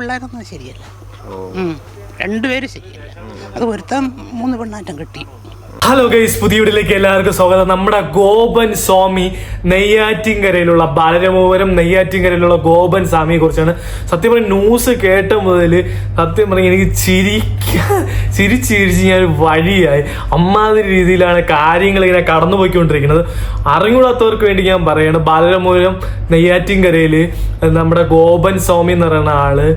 പിള്ളേരൊന്നും ശരിയല്ല. രണ്ടുപേരും ശരിയല്ല. അത് ഒരുത്തൻ മൂന്ന് പെണ്ണാറ്റം കിട്ടി. ഹലോ ഗൈസ് പുതിയ വീട്ടിലേക്ക് എല്ലാവർക്കും സ്വാഗതം. നമ്മുടെ ഗോപൻ സ്വാമി നെയ്യാറ്റിൻകരയിലുള്ള ബാലരമോപുരം നെയ്യാറ്റിൻകരയിലുള്ള ഗോപൻ സ്വാമിയെ കുറിച്ചാണ് സത്യം പറഞ്ഞ ന്യൂസ് കേട്ട മുതൽ സത്യം പറഞ്ഞ എനിക്ക് ചിരിക്കാൻ ചിരിച്ചിരിച്ച് ചിരിച്ച് ഞാൻ വഴിയായി. അമ്മാതിരി രീതിയിലാണ് കാര്യങ്ങൾ ഇങ്ങനെ കടന്നു പോയിക്കൊണ്ടിരിക്കുന്നത് അറിഞ്ഞൂടാത്തവർക്ക് വേണ്ടി ഞാൻ പറയാണ്. ബാലരമൂലം നെയ്യാറ്റിൻകരയിൽ നമ്മുടെ ഗോപൻ സ്വാമി എന്ന് പറയുന്ന ആൾ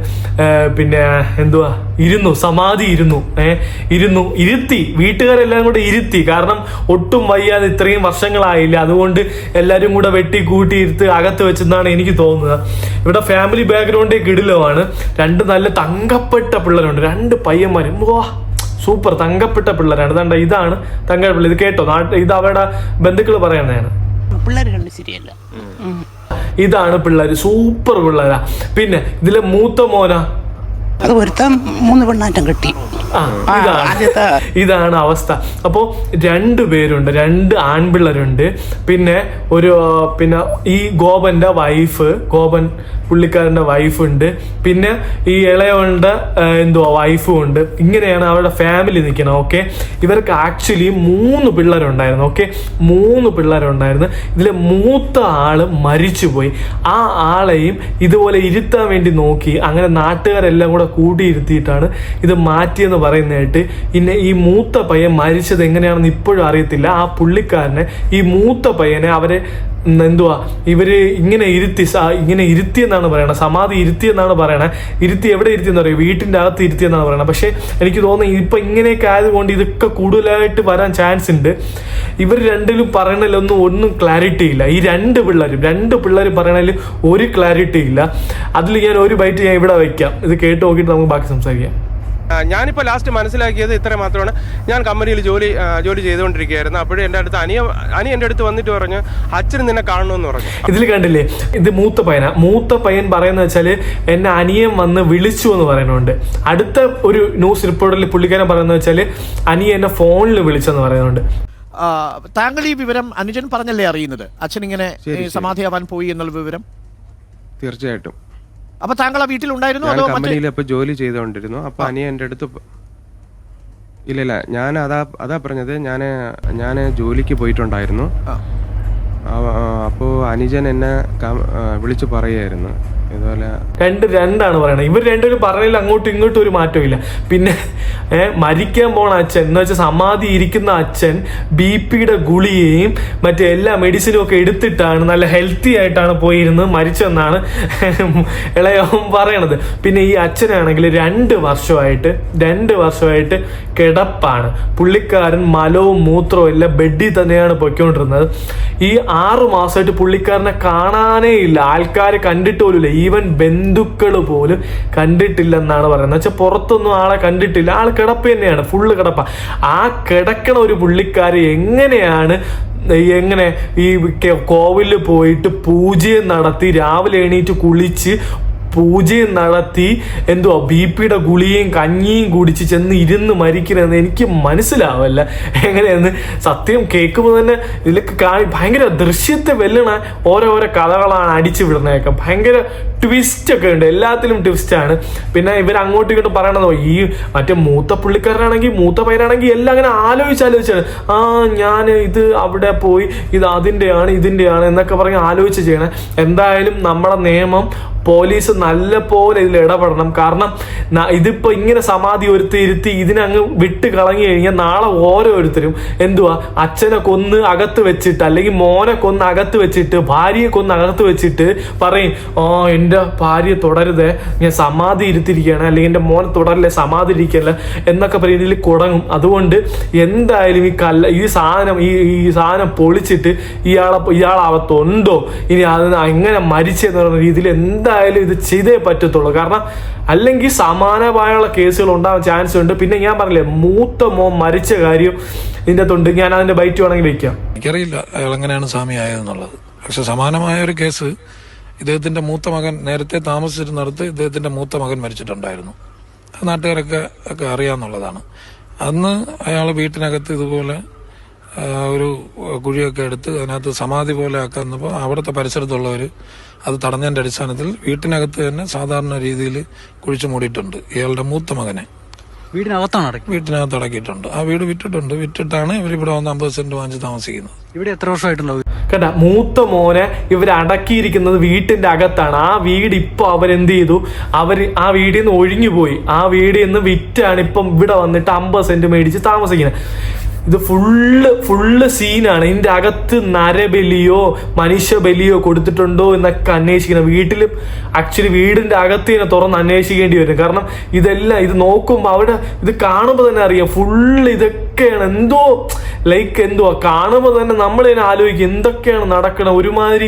പിന്നെ എന്തുവാ? ഇരുന്നു സമാധി ഇരുന്നു ഏഹ് ഇരുന്നു ഇരുത്തി. വീട്ടുകാരെല്ലാം കൂടെ ഇരുത്തി. കാരണം ഒട്ടും വയ്യാതെ ഇത്രയും വർഷങ്ങളായില്ല. അതുകൊണ്ട് എല്ലാവരും കൂടെ വെട്ടി കൂട്ടി ഇരുത്ത് അകത്ത് വെച്ചെന്നാണ് എനിക്ക് തോന്നുന്നത്. ഇവിടെ ഫാമിലി ബാക്ക്ഗ്രൗണ്ടേ കിടിലമാണ് രണ്ട് നല്ല തങ്കപ്പെട്ട പിള്ളേരുണ്ട്. രണ്ട് പയ്യന്മാരും. വാ സൂപ്പർ തങ്കപ്പെട്ട പിള്ളേരാണ്. തണ്ട ഇതാണ് തങ്ക പിള്ളേർ ഇത് കേട്ടോ ഇത് അവരുടെ ബന്ധുക്കൾ പറയുന്നതാണ്. പിള്ളേർ ശരിയല്ല. ഇതാണ് പിള്ളേർ സൂപ്പർ പിള്ളേരാ. പിന്നെ ഇതിലെ മൂത്ത മോന? അത് ഒരുത്തൻ മൂന്ന് പെണ്ണാറ്റം കിട്ടി. ഇതാണ്. അവസ്ഥ. അപ്പോൾ രണ്ട് പേരുണ്ട് രണ്ട് ആൺപിള്ളേരുണ്ട്. പിന്നെ ഒരു പിന്നെ ഈ ഗോപന്റെ വൈഫ് ഗോപൻ പുള്ളിക്കാരന്റെ വൈഫ് ഉണ്ട്. പിന്നെ ഈ ഇളയവളുടെ എന്തോ എന്തുവാ വൈഫും ഉണ്ട്. ഇങ്ങനെയാണ് അവരുടെ ഫാമിലി നിൽക്കുന്നത് ഓക്കെ ഇവർക്ക് ആക്ച്വലി മൂന്ന് പിള്ളേരുണ്ടായിരുന്നു ഓക്കെ മൂന്ന് പിള്ളേരുണ്ടായിരുന്നു. ഇതിൽ മൂത്ത ആൾ മരിച്ചുപോയി. ആ ആളെയും ഇതുപോലെ ഇരുത്താൻ വേണ്ടി നോക്കി. അങ്ങനെ നാട്ടുകാരെല്ലാം കൂടെ കൂട്ടിയിരുത്തിയിട്ടാണ് ഇത് മാറ്റിയെന്ന് പറയുന്നതായിട്ട്. പിന്നെ ഈ മൂത്ത പയ്യൻ മരിച്ചത് എങ്ങനെയാണെന്ന് ഇപ്പോഴും അറിയത്തില്ല. ആ പുള്ളിക്കാരനെ ഈ മൂത്ത പയ്യനെ അവരെ എന്തുവാ ഇവർ ഇങ്ങനെ ഇരുത്തി ഇങ്ങനെ ഇരുത്തി എന്നാണ് പറയണത് സമാധി ഇരുത്തി എന്നാണ് പറയണത് ഇരുത്തി എവിടെ ഇരുത്തി എന്ന് പറയുക വീട്ടിന്റെ അകത്ത് ഇരുത്തി എന്നാണ് പറയണത് പക്ഷെ എനിക്ക് തോന്നുന്നു ഇപ്പൊ ഇങ്ങനെയൊക്കെ ആയതുകൊണ്ട് ഇതൊക്കെ കൂടുതലായിട്ട് വരാൻ ചാൻസ് ഉണ്ട്. ഇവർ രണ്ടിലും പറയണതിലൊന്നും ഒന്നും ക്ലാരിറ്റി ഇല്ല. ഈ രണ്ട് പിള്ളേരും രണ്ട് പിള്ളേർ പറയണതിൽ ഒരു ക്ലാരിറ്റി ഇല്ല. അതിൽ ഞാൻ ഒരു ബൈറ്റ് ഞാൻ ഇവിടെ വയ്ക്കാം. ഇത് കേട്ട് നോക്കിയിട്ട് നമുക്ക് ബാക്കി സംസാരിക്കാം. ഞാനിപ്പോൾ ലാസ്റ്റ് മനസ്സിലാക്കിയത് ഇത്ര മാത്രമാണ്. ഞാൻ കമ്പനിയിൽ ജോലി ജോലി ചെയ്തുകൊണ്ടിരിക്കുകയായിരുന്നു. അപ്പോഴും എന്റെ അടുത്ത് അനിയ അനി എന്റെ അടുത്ത് വന്നിട്ട് പറഞ്ഞു അച്ഛൻ നിന്നെ കാണണമെന്ന് പറഞ്ഞു. ഇതിൽ കണ്ടില്ലേ ഇത് മൂത്ത പയ്യന. മൂത്ത പയ്യൻ പറയുന്ന വെച്ചാൽ എന്നെ അനിയൻ വന്ന് വിളിച്ചു എന്ന് പറയുന്നുണ്ട്. അടുത്ത ഒരു ന്യൂസ് റിപ്പോർട്ടിൽ പുള്ളിക്കാരൻ പറയുന്നത് വെച്ചാൽ അനിയൻ എന്നെ ഫോണിൽ വിളിച്ചെന്ന് പറയുന്നുണ്ട്. താങ്കൾ ഈ വിവരം അനുജൻ പറഞ്ഞല്ലേ അറിയുന്നത്? അച്ഛൻ ഇങ്ങനെ സമാധിയാവാൻ പോയി എന്നുള്ള വിവരം? തീർച്ചയായിട്ടും. അപ്പൊ താങ്കൾ ആ വീട്ടിലുണ്ടായിരുന്നു ഞാൻ അതോ മറ്റേ കമ്പനിയിൽ ഇപ്പോൾ ജോലി ചെയ്തുകൊണ്ടിരുന്നു. അപ്പൊ അനിയ എന്റെ അടുത്ത് പ- ഇല്ല ഇല്ല. ഞാൻ അതാ അതാ പറഞ്ഞത്. ഞാൻ ഞാൻ ജോലിക്ക് പോയിട്ടുണ്ടായിരുന്നു. ആ. അപ്പോൾ അനുജൻ എന്നെ വിളിച്ചു ആ, വിളിച്ച് പറയുമായിരുന്നു ഇതുപോലെ രണ്ട് രണ്ടാണ് പറയണത്. ഇവർ രണ്ടുപേരും പറഞ്ഞതിൽ അങ്ങോട്ടും ഇങ്ങോട്ടും ഒരു മാറ്റവും ഇല്ല. പിന്നെ മരിക്കാൻ പോണ അച്ഛൻ എന്ന് വെച്ചാൽ സമാധി ഇരിക്കുന്ന അച്ഛൻ ബി പിയുടെ ഗുളികയും മറ്റേ എല്ലാ മെഡിസിനും ഒക്കെ എടുത്തിട്ടാണ് നല്ല ഹെൽത്തി ആയിട്ടാണ് പോയിരുന്നത് മരിച്ചെന്നാണ് ഇളയവൻ പറയണത്. പിന്നെ ഈ അച്ഛനാണെങ്കിൽ രണ്ട് വർഷമായിട്ട് രണ്ട് വർഷമായിട്ട് കിടപ്പാണ്. പുള്ളിക്കാരൻ മലവും മൂത്രവും എല്ലാം ബെഡിൽ തന്നെയാണ് പൊയ്ക്കൊണ്ടിരുന്നത്. ഈ ആറു മാസമായിട്ട് പുള്ളിക്കാരനെ കാണാനേ ഇല്ല. ആൾക്കാരെ കണ്ടിട്ട് പോലുമില്ല. ഈവൻ ബന്ധുക്കൾ പോലും കണ്ടിട്ടില്ലെന്നാണ് പറയുന്നത്. വെച്ചാൽ പുറത്തൊന്നും ആളെ കണ്ടിട്ടില്ല. ആൾ കിടപ്പ് തന്നെയാണ്. ഫുള്ള് കിടപ്പ. ആ കിടക്കണ ഒരു പുള്ളിക്കാരെ എങ്ങനെയാണ് എങ്ങനെ ഈ കോവിലിൽ പോയിട്ട് പൂജയും നടത്തി രാവിലെ എണീറ്റ് കുളിച്ച് പൂജയും നടത്തി എന്തുവാ ബി പിയുടെ ഗുളിയും കഞ്ഞിയും കുടിച്ച് ചെന്ന് ഇരുന്ന് മരിക്കണമെന്ന് എനിക്ക് മനസ്സിലാവല്ല. എങ്ങനെയെന്ന് സത്യം കേൾക്കുമ്പോൾ തന്നെ ഇതിലൊക്കെ കാണി ഭയങ്കര ദൃശ്യത്തെ വെല്ലണ ഓരോരോ കഥകളാണ് അടിച്ചു വിടുന്നതൊക്കെ. ഭയങ്കര ട്വിസ്റ്റ് ഒക്കെ ഉണ്ട്. എല്ലാത്തിലും ആണ്. പിന്നെ ഇവർ അങ്ങോട്ടും ഇങ്ങോട്ടും പറയണതോ ഈ മറ്റേ മൂത്ത പുള്ളിക്കാരനാണെങ്കിൽ മൂത്ത പയ്യനാണെങ്കിൽ എല്ലാം അങ്ങനെ ആലോചിച്ച് ആലോചിച്ചാണ് ആ ഞാൻ ഇത് അവിടെ പോയി ഇത് അതിന്റെയാണ് ഇതിന്റെയാണ് എന്നൊക്കെ പറഞ്ഞ് ആലോചിച്ച് ചെയ്യണം. എന്തായാലും നമ്മുടെ നിയമം പോലീസ് നല്ല പോലെ ഇതിൽ ഇടപെടണം. കാരണം ഇതിപ്പോ ഇങ്ങനെ സമാധി ഒരുത്തി ഇരുത്തി ഇതിനങ്ങ് വിട്ട് കളഞ്ഞു കഴിഞ്ഞാൽ നാളെ ഓരോരുത്തരും എന്തുവാ അച്ഛനെ കൊന്ന് അകത്ത് വെച്ചിട്ട് അല്ലെങ്കിൽ മോനെ കൊന്ന് അകത്ത് വെച്ചിട്ട് ഭാര്യയെ കൊന്ന് അകത്ത് വെച്ചിട്ട് പറയും ഓ എന്റെ ഭാര്യ തുടരുതേ ഞാൻ സമാധി ഇരുത്തിരിക്കുകയാണ് അല്ലെങ്കിൽ എന്റെ മോനെ തുടരല്ലേ സമാധി ഇരിക്കല്ല എന്നൊക്കെ രീതിയിൽ കുടങ്ങും. അതുകൊണ്ട് എന്തായാലും ഈ കല്ല ഈ സാധനം ഈ ഈ സാധനം പൊളിച്ചിട്ട് ഇയാളെ ഇയാളാവത്തുണ്ടോ? ഇനി അത് എങ്ങനെ മരിച്ചെന്ന് പറയുന്ന രീതിയിൽ എന്തായാലും ഇത് ചെയ്തേ പറ്റത്തുള്ളൂ. കാരണം അല്ലെങ്കിൽ സമാനമായുള്ള കേസുകൾ ഉണ്ടാവാൻ ചാൻസ് ഉണ്ട്. പിന്നെ ഞാൻ പറഞ്ഞില്ലേ മൂത്ത മോൻ മരിച്ച കാര്യം ഇതിന്റെ തൊണ്ട് ഞാൻ അതിന്റെ ബൈറ്റ് വേണമെങ്കിൽ വെക്കാം. എനിക്കറിയില്ല അയാൾ എങ്ങനെയാണ് സ്വാമി ആയതെന്നുള്ളത്. പക്ഷെ സമാനമായ ഒരു കേസ് ഇദ്ദേഹത്തിന്റെ മൂത്ത മകൻ നേരത്തെ താമസിച്ചിരുന്നിടത്ത് ഇദ്ദേഹത്തിന്റെ മൂത്ത മകൻ മരിച്ചിട്ടുണ്ടായിരുന്നു. നാട്ടുകാരൊക്കെ ഒക്കെ അറിയാന്നുള്ളതാണ്. അന്ന് അയാൾ വീട്ടിനകത്ത് ഇതുപോലെ ഒരു കുഴിയൊക്കെ എടുത്ത് അതിനകത്ത് സമാധി പോലെ ആക്കുന്നപ്പോൾ അവിടുത്തെ പരിസരത്തുള്ളവർ അത് തടഞ്ഞതിന്റെ അടിസ്ഥാനത്തിൽ വീട്ടിനകത്ത് തന്നെ സാധാരണ രീതിയിൽ കുഴിച്ചു മൂടിയിട്ടുണ്ട്. ഇയാളുടെ മൂത്ത മകനെ. വീടിനകത്താണ് അടക്കി വീട്ടിനകത്ത് അടക്കിയിട്ടുണ്ട്. ആ വീട് വിറ്റിട്ടുണ്ട് വിറ്റിട്ടാണ് ഇവർ ഇവിടെ വന്ന് അമ്പത് സെന്റ് വാങ്ങിച്ച് താമസിക്കുന്നത്. ഇവിടെ എത്ര വർഷമായിട്ടുണ്ടാവും കേട്ട മൂത്ത മോനെ ഇവർ അടക്കിയിരിക്കുന്നത് വീട്ടിന്റെ അകത്താണ്. ആ വീട് ഇപ്പൊ അവരെന്ത് ചെയ്തു അവർ ആ വീടിൽ നിന്ന് ഒഴിഞ്ഞു പോയി ആ വീടിൽ നിന്ന് വിറ്റാണ് ഇപ്പം ഇവിടെ വന്നിട്ട് അമ്പത് സെന്റ് മേടിച്ച് താമസിക്കുന്നത്. ഇത് ഫുള്ള് ഫുള്ള് സീനാണ് ഇതിന്റെ അകത്ത് നരബലിയോ മനുഷ്യബലിയോ കൊടുത്തിട്ടുണ്ടോ എന്നൊക്കെ അന്വേഷിക്കണം. വീട്ടിൽ ആക്ച്വലി വീടിന്റെ അകത്ത് തന്നെ തുറന്ന് അന്വേഷിക്കേണ്ടി വരും. കാരണം ഇതെല്ലാം ഇത് നോക്കുമ്പോൾ അവിടെ ഇത് കാണുമ്പോൾ തന്നെ അറിയാം. ഫുള്ള് ഇതൊക്കെയാണ് എന്തോ ലൈക്ക് എന്തോ കാണുമ്പോൾ തന്നെ നമ്മൾ ഇതിനെ ആലോചിക്കും എന്തൊക്കെയാണ് നടക്കണം? ഒരുമാതിരി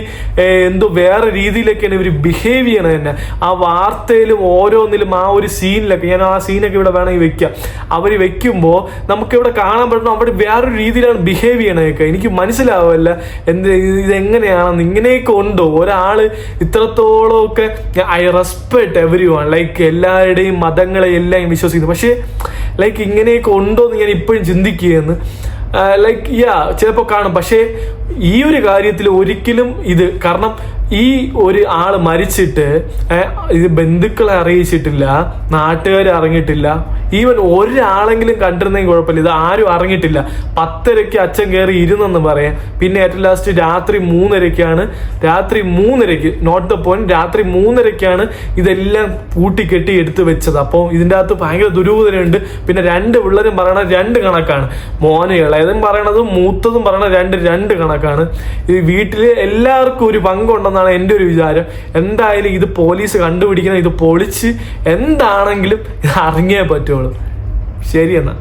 എന്തോ വേറെ രീതിയിലൊക്കെയാണ് ഇവർ ബിഹേവ് ചെയ്യണത് തന്നെ. ആ വാർത്തയിലും ഓരോന്നിലും ആ ഒരു സീനിലൊക്കെ ഞാൻ ആ സീനൊക്കെ ഇവിടെ വേണമെങ്കിൽ വെക്കാം. അവർ വെക്കുമ്പോൾ നമുക്ക് ഇവിടെ കാണാൻ പറ്റുന്ന അവിടെ വേറൊരു രീതിയിലാണ് ബിഹേവ് ചെയ്യണതൊക്കെ എനിക്ക് മനസ്സിലാവില്ല എന്ത് ഇതെങ്ങനെയാണെന്ന് ഇങ്ങനെയൊക്കെ ഉണ്ടോ? ഒരാൾ ഇത്രത്തോളം ഒക്കെ I respect everyone like എല്ലാവരുടെയും മതങ്ങളെ എല്ലാം വിശ്വസിക്കുന്നു. പക്ഷേ ലൈക്ക് ഇങ്ങനെയൊക്കെ ഉണ്ടോ എന്ന് ഞാൻ ഇപ്പോഴും ചിന്തിക്കുകയെന്ന് ലൈക്ക് യാ ചിലപ്പോൾ കാണും. പക്ഷേ ഈ ഒരു കാര്യത്തിൽ ഒരിക്കലും ഇത് കാരണം ഈ ഒരു ആൾ മരിച്ചിട്ട് ഇത് ബന്ധുക്കളെ അറിയിച്ചിട്ടില്ല നാട്ടുകാരെ അറിഞ്ഞിട്ടില്ല ഈവൻ ഒരാളെങ്കിലും കണ്ടിരുന്നെങ്കിൽ കുഴപ്പമില്ല. ഇത് ആരും അറിഞ്ഞിട്ടില്ല. പത്തരയ്ക്ക് അച്ഛൻ കയറി ഇരുന്നെന്ന് പറയാം. പിന്നെ ഏറ്റവും ലാസ്റ്റ് രാത്രി മൂന്നരയ്ക്കാണ്. രാത്രി മൂന്നരയ്ക്ക് നോട്ട് ദ പോയിന്റ് രാത്രി മൂന്നരയ്ക്കാണ് ഇതെല്ലാം കൂട്ടിക്കെട്ടി എടുത്തു വെച്ചത്. അപ്പോൾ ഇതിന്റെ അകത്ത് ഭയങ്കര ദുരൂഹതയുണ്ട്. പിന്നെ രണ്ട് പിള്ളേരും പറയണ രണ്ട് കണക്കാണ്. മോന് ഇളയതും പറയണതും മൂത്തതും പറയണ രണ്ട് രണ്ട് കണക്കാണ്. ഈ വീട്ടിൽ എല്ലാവർക്കും ഒരു പങ്കുണ്ടെന്നാണ് എന്റെ ഒരു വിചാരം. എന്തായാലും ഇത് പോലീസ് കണ്ടുപിടിക്കണം ഇത് പൊളിച്ച് എന്താണെങ്കിലും അറിഞ്ഞേ പറ്റുള്ളൂ. ശരി എന്നാ.